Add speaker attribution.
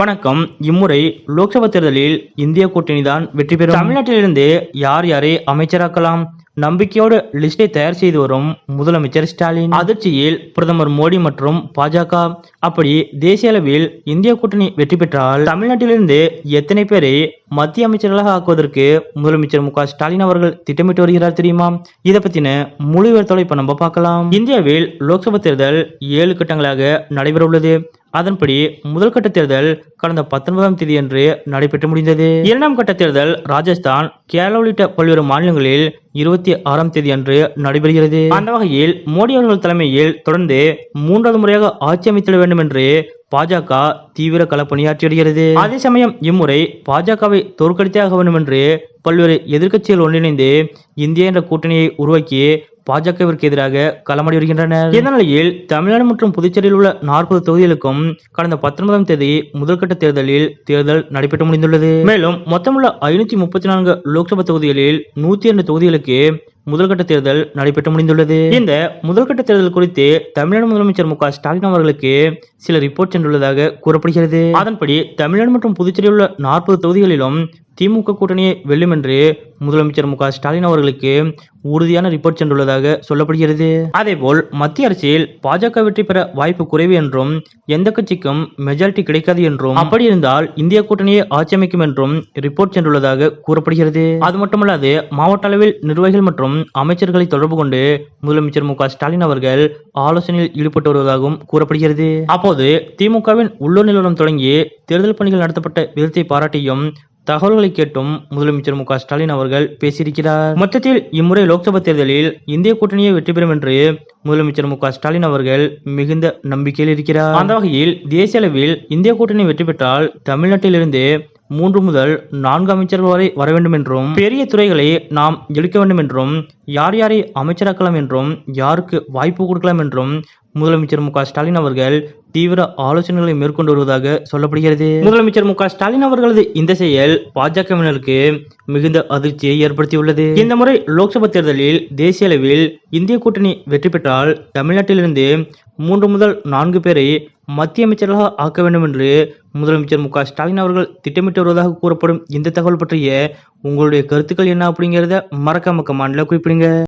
Speaker 1: வணக்கம். இம்முறை லோக்சபா தேர்தலில் இந்திய கூட்டணி தான் வெற்றி பெறும். தமிழ்நாட்டிலிருந்து யார் யாரை அமைச்சராக்கலாம்? நம்பிக்கையோடு லிஸ்டை தயார் செய்து வரும் முதலமைச்சர் ஸ்டாலின். அதிர்ச்சியில் பிரதமர் மோடி மற்றும் பாஜக. அப்படி தேசிய அளவில் இந்திய கூட்டணி வெற்றி பெற்றால் தமிழ்நாட்டிலிருந்து எத்தனை பேரை மத்திய அமைச்சர்களாக ஆக்குவதற்கு முதலமைச்சர் மு ஸ்டாலின் அவர்கள் திட்டமிட்டு வருகிறார் தெரியுமா? இதை பத்தின முழு விவரத்தோட இப்ப நம்ம பார்க்கலாம். இந்தியாவில் லோக்சபா தேர்தல் ஏழு கட்டங்களாக நடைபெற உள்ளது அதன்படி முதல் கட்ட தேர்தல் கடந்த பத்தொன்பதாம் தேதியன்று நடைபெற்று முடிந்தது. இரண்டாம் கட்ட தேர்தல் ராஜஸ்தான் கேரளா உள்ளிட்ட பல்வேறு மாநிலங்களில் இருபத்தி ஆறாம் தேதி அன்று நடைபெறுகிறது. அந்த வகையில் மோடி அவர்கள் தலைமையில் தொடர்ந்து மூன்றாவது முறையாக ஆட்சி அமைத்திட வேண்டும் என்று பாஜக தீவிர களப்பணியாற்றி வருகிறது அதே சமயம் இம்முறை பாஜகவை தோற்கடித்தே ஆக வேண்டும் என்று பல்வேறு எதிர்க்கட்சிகள் ஒன்றிணைந்து இந்தியா என்ற கூட்டணியை உருவாக்கி பாஜகவிற்கு எதிராக களமாடி வருகின்றனர். இந்த நிலையில் தமிழ்நாடு மற்றும் புதுச்சேரியில் உள்ள நாற்பது தொகுதிகளுக்கும் கடந்த பத்தொன்பதாம் தேதி முதல்கட்ட தேர்தலில் தேர்தல் நடைபெற்று முடிந்துள்ளது. மேலும் மொத்தமுள்ள ஐநூத்தி முப்பத்தி நான்கு லோக்சபா தொகுதிகளில் நூத்தி இரண்டு தொகுதிகளுக்கு முதல்கட்ட தேர்தல் நடைபெற்று முடிந்துள்ளது. இந்த முதல்கட்ட தேர்தல் குறித்து தமிழ்நாடு முதலமைச்சர் மு க ஸ்டாலின் அவர்களுக்கு சில ரிப்போர்ட் சென்றுள்ளதாக கூறப்படுகிறது. அதன்படி தமிழ்நாடு மற்றும் புதுச்சேரியில் உள்ள நாற்பது தொகுதிகளிலும் திமுக கூட்டணியை வெல்லும் என்று முதலமைச்சர் மு ஸ்டாலின் அவர்களுக்கு உறுதியான ரிப்போர்ட் சென்றுள்ளதாக சொல்லப்படுகிறது. அதேபோல் மத்திய அரசில் பாஜக வெற்றி பெற வாய்ப்பு குறைவு என்றும் எந்த கட்சிக்கும் மெஜாரிட்டி கிடைக்காது என்றும் அப்படி இருந்தால் இந்திய கூட்டணியை ஆட்சி அமைக்கும் என்றும் ரிப்போர்ட் சென்றுள்ளதாக கூறப்படுகிறது. அது மட்டுமல்லாது மாவட்ட அளவில் நிர்வாகிகள் மற்றும் அமைச்சர்களை தொடர்பு கொண்டு முதலமைச்சர் மு ஸ்டாலின் அவர்கள் ஆலோசனையில் ஈடுபட்டு வருவதாகவும் கூறப்படுகிறது. அப்போது திமுகவின் உள்ளூர் நிலவரம் தொடங்கி தேர்தல் பணிகள் நடத்தப்பட்ட விதத்தை பாராட்டியும் தகவல்களை கேட்டும் முதலமைச்சர் மு ஸ்டாலின் அவர்கள் பேசியிருக்கிறார். மொத்தத்தில் இம்முறை லோக்சபா தேர்தலில் இந்திய கூட்டணியை வெற்றி பெறும் என்று முதலமைச்சர் மு ஸ்டாலின் அவர்கள் மிகுந்த நம்பிக்கையில் இருக்கிறார். அந்த வகையில் தேசிய அளவில் இந்திய கூட்டணி வெற்றி பெற்றால் தமிழ்நாட்டிலிருந்து மூன்று முதல் நான்கு அமைச்சர்கள் வரை வர வேண்டும் என்றும் பெரிய துறைகளை நாம் எடுக்க வேண்டும் என்றும் யார் யாரை அமைச்சராக்கலாம் என்றும் யாருக்கு வாய்ப்பு கொடுக்கலாம் என்றும் முதலமைச்சர் மு ஸ்டாலின் அவர்கள் தீவிர ஆலோசனைகளை மேற்கொண்டு வருவதாக சொல்லப்படுகிறது. முதலமைச்சர் மு ஸ்டாலின் அவர்களது இந்த செயல் பாஜகவினருக்கு மிகுந்த அதிர்ச்சியை ஏற்படுத்தியுள்ளது. இந்த முறை லோக்சபா தேர்தலில் தேசிய அளவில் இந்திய கூட்டணி வெற்றி பெற்றால் தமிழ்நாட்டிலிருந்து மூன்று முதல் நான்கு பேரை மத்திய அமைச்சர்களாக ஆக்க வேண்டும் என்று முதலமைச்சர் மு ஸ்டாலின் அவர்கள் திட்டமிட்டு வருவதாக கூறப்படும் இந்த தகவல் பற்றிய உங்களுடைய கருத்துக்கள் என்ன அப்படிங்கிறத மறக்காம கமாண்ட்ல குறிப்பிடுங்க.